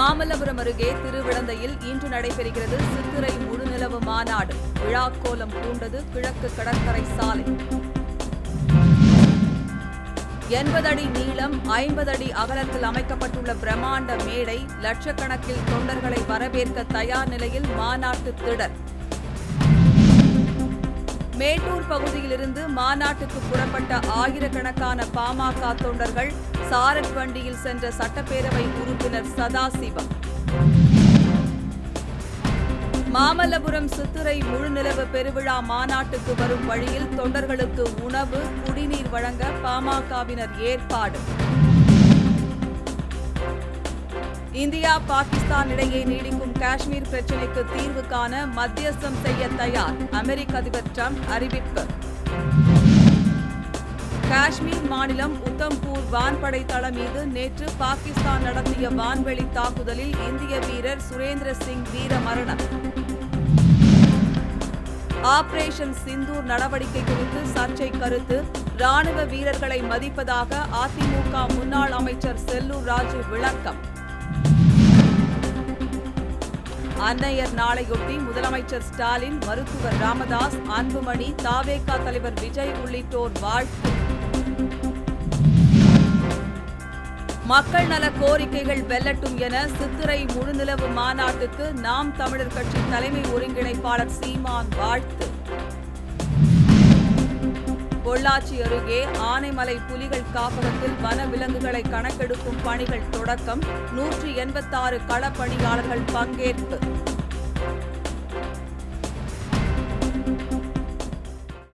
மாமல்லபுரம் அருகே திருவிடந்தையில் இன்று நடைபெறுகிறது சித்திரை முழுநிலவு மாநாடு. விழாக்கோலம் பூண்டது கிழக்கு கடற்கரை சாலை. எண்பது அடி நீளம் ஐம்பது அடி அகலத்தில் அமைக்கப்பட்டுள்ள பிரம்மாண்ட மேடை லட்சக்கணக்கில் தொண்டர்களை வரவேற்க தயார் நிலையில் மாநாட்டு திடர் மேட்டூர் பகுதியிலிருந்து மாநாட்டுக்கு புறப்பட்ட ஆயிரக்கணக்கான பாமக தொண்டர்கள் சாரட் வண்டியில் சென்ற சட்டப்பேரவை உறுப்பினர் சதாசிவம். மாமல்லபுரம் சித்திரை முழுநிலவு பெருவிழா மாநாட்டுக்கு வரும் வழியில் தொண்டர்களுக்கு உணவு குடிநீர் வழங்க பாமகவினர் ஏற்பாடு. இந்தியா பாகிஸ்தான் இடையே நீடிக்கும் காஷ்மீர் பிரச்சினைக்கு தீர்வு காண மத்தியஸ்தம் செய்ய தயார் அமெரிக்க அதிபர் டிரம்ப் அறிவிப்பு. காஷ்மீர் மாநிலம் உத்தம்பூர் வான்படை தளம் மீது நேற்று பாகிஸ்தான் நடத்திய வான்வெளி தாக்குதலில் இந்திய வீரர் சுரேந்திர சிங் வீர மரணம். ஆபரேஷன் சிந்தூர் நடவடிக்கை குறித்து சர்ச்சை கருத்து ராணுவ வீரர்களை மதிப்பதாக அதிமுக முன்னாள் அமைச்சர் செல்லூர் ராஜு விளக்கம். அன்னையர் நாளையொட்டி முதலமைச்சர் ஸ்டாலின் மருத்துவர் ராமதாஸ் அன்புமணி தாவேகா தலைவர் விஜய் உள்ளிட்டோர் வாழ்த்து. மக்கள் நல கோரிக்கைகள் வெல்லட்டும் என சித்திரை முழுநிலவு மாநாட்டுக்கு நாம் தமிழர் கட்சி தலைமை ஒருங்கிணைப்பாளர் சீமான் வாழ்த்து. பொள்ளாச்சி அருகே ஆனைமலை புலிகள் காப்பகத்தில் வன விலங்குகளை கணக்கெடுக்கும் பணிகள் தொடக்கம். நூற்றி எண்பத்தாறு களப்பணியாளர்கள் பங்கேற்பு.